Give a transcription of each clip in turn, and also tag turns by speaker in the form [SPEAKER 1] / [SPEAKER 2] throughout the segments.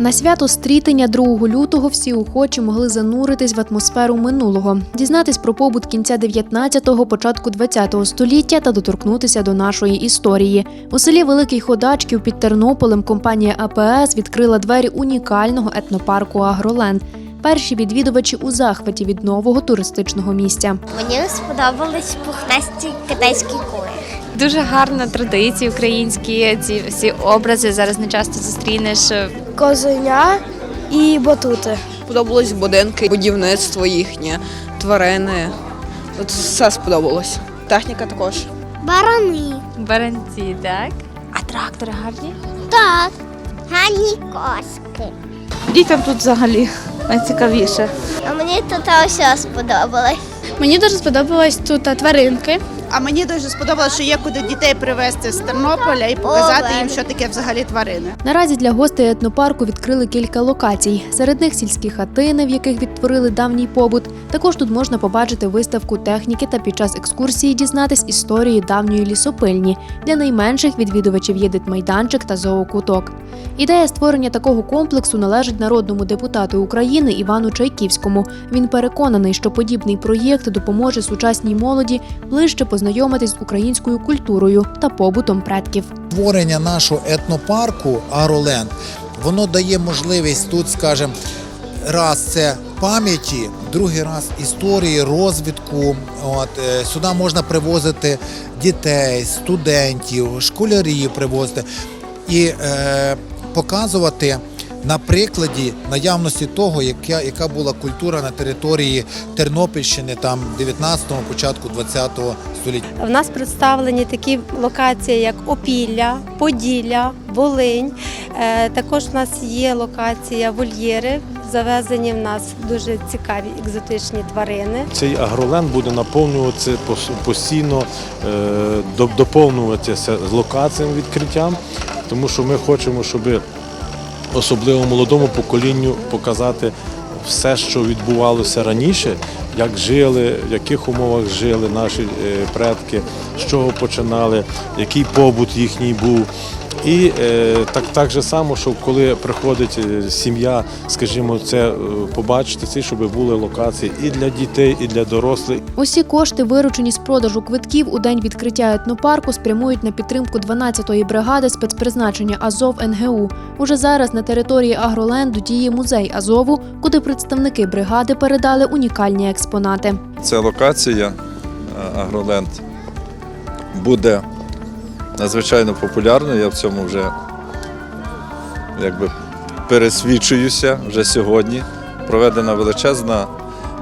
[SPEAKER 1] На свято стрітення 2 лютого всі охочі могли зануритись в атмосферу минулого, дізнатись про побут кінця 19-го, початку 20-го століття та доторкнутися до нашої історії. У селі Великий Ходачків під Тернополем компанія АПС відкрила двері унікального етнопарку Агроленд. Перші відвідувачі у захваті від нового туристичного місця.
[SPEAKER 2] Мені сподобались пухнасті китайські кури.
[SPEAKER 3] Дуже гарна традиції українські. Ці всі образи зараз не часто зустрінеш.
[SPEAKER 4] козеня і батути.
[SPEAKER 5] Сподобалось будинки, будівництво їхнє, тварини. От все сподобалось. Техніка також.
[SPEAKER 2] Барани.
[SPEAKER 3] Баранці, так? А трактори гарні?
[SPEAKER 2] Так. Гані коски.
[SPEAKER 6] Дітям тут взагалі найцікавіше.
[SPEAKER 2] А мені тут все сподобалось.
[SPEAKER 4] Мені дуже сподобались тут тваринки.
[SPEAKER 7] А мені дуже сподобалося, що є куди дітей привезти з Тернополя і показати їм, що таке взагалі тварини.
[SPEAKER 1] Наразі для гостей етнопарку відкрили кілька локацій. Серед них сільські хатини, в яких відтворили давній побут. Також тут можна побачити виставку техніки та під час екскурсії дізнатись історії давньої лісопильні. Для найменших відвідувачів є дитмайданчик та зоокуток. Ідея створення такого комплексу належить народному депутату України Івану Чайківському. Він переконаний, що подібний проєкт допоможе сучасній молоді ближче познайомитись з українською культурою та побутом предків.
[SPEAKER 8] Створення нашого етнопарку Агроленд воно дає можливість тут, скажімо, раз це пам'яті, другий раз історії, розвитку. От е, сюди можна привозити дітей, студентів, школярів привозити і е, показувати. На прикладі наявності того, яка, яка була культура на території Тернопільщини там 19-го, початку 20-го століття.
[SPEAKER 9] В нас представлені такі локації, як Опілля, Поділля, Волинь. Е, Також в нас є локація вольєри. Завезені в нас дуже цікаві екзотичні тварини.
[SPEAKER 10] Цей агроленд буде наповнюватися постійно, е, доповнюватися з локаціями відкриттям, тому що ми хочемо, щоб особливо молодому поколінню показати все, що відбувалося раніше, як жили, в яких умовах жили наші е, предки, з чого починали, який побут їхній був. І е, так, так же само, що коли приходить е, сім'я, скажімо, це е, побачити, це, щоб були локації і для дітей, і для дорослих.
[SPEAKER 1] Усі кошти, виручені з продажу квитків у день відкриття етнопарку, спрямують на підтримку 12-ї бригади спецпризначення Азов НГУ. Уже зараз на території Агроленду діє музей Азову, куди представники бригади передали унікальні експонати.
[SPEAKER 11] Ця локація Агроленд буде надзвичайно популярною. Я в цьому вже якби пересвідчуюся вже сьогодні. Проведена величезна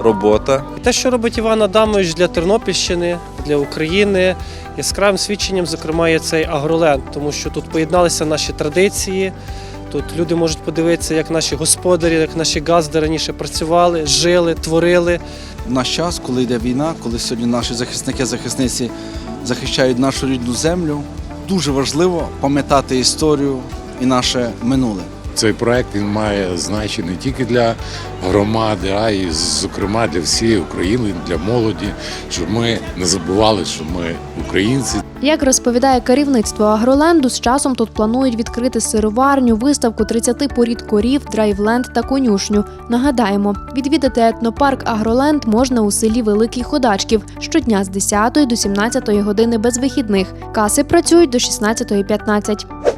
[SPEAKER 11] робота.
[SPEAKER 12] Те, що робить Іван Адамович для Тернопільщини, для України, яскравим свідченням, зокрема, є цей агроленд, тому що тут поєдналися наші традиції. Тут люди можуть подивитися, як наші господарі, як наші газди раніше працювали, жили, творили.
[SPEAKER 13] В наш час, коли йде війна, коли сьогодні наші захисники, захисниці захищають нашу рідну землю, дуже важливо пам'ятати історію і наше минуле.
[SPEAKER 14] Цей проект він має значення не тільки для громади, а й зокрема для всієї України, для молоді, щоб ми не забували, що ми українці.
[SPEAKER 1] Як розповідає керівництво Агроленду, з часом тут планують відкрити сироварню, виставку 30 порід корів, драйвленд та конюшню. Нагадаємо, відвідати етнопарк Агроленд можна у селі Великий Ходачків щодня з 10 до 17 години без вихідних. Каси працюють до 16.15.